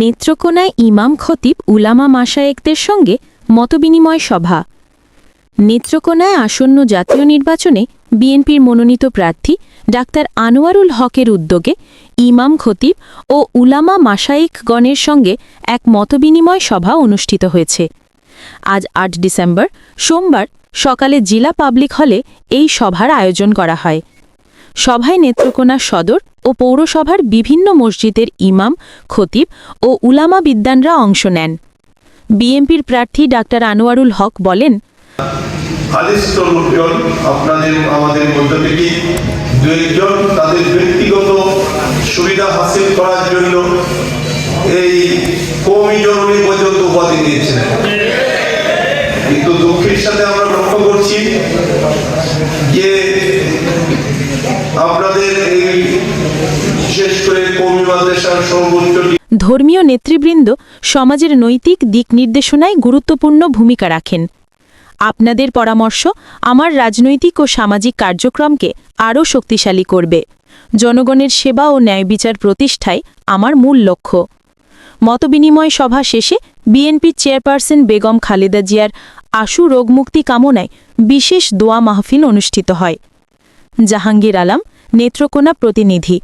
নেত্রকোনায় ইমাম খতিব উলামা মাসায়েকদের সঙ্গে মতবিনিময় সভা। নেত্রকোনায় আসন্ন জাতীয় নির্বাচনে বিএনপির মনোনীত প্রার্থী ডাক্তার আনোয়ারুল হকের উদ্যোগে ইমাম খতিব ও উলামা মাসায়েকগণের সঙ্গে এক মতবিনিময় সভা অনুষ্ঠিত হয়েছে। আজ আট ডিসেম্বর, সোমবার সকালে জেলা পাবলিক হলে এই সভার আয়োজন করা হয়। সভায় নেত্রকোনা সদর ও পৌরসভার বিভিন্ন মসজিদের ইমাম, খতিব ও উলামা বিদ্যানরা অংশ নেন। বিএনপির প্রার্থী ডাক্তার আনোয়ারুল হক বলেন কিন্তু দুঃখের সাথে আমরা লক্ষ্য করছি যে ধর্মীয় নেতৃবৃন্দ সমাজের নৈতিক দিক নির্দেশনায় গুরুত্বপূর্ণ ভূমিকা রাখেন। আপনাদের পরামর্শ আমার রাজনৈতিক ও সামাজিক কার্যক্রমকে আরও শক্তিশালী করবে। জনগণের সেবা ও ন্যায় বিচার প্রতিষ্ঠায় আমার মূল লক্ষ্য। মতবিনিময় সভা শেষে বিএনপি চেয়ারপারসন বেগম খালেদা জিয়ার আশু রোগমুক্তি কামনায় বিশেষ দোয়া মাহফিল অনুষ্ঠিত হয়। জাহাঙ্গীর আলম, নেত্রকোনা প্রতিনিধি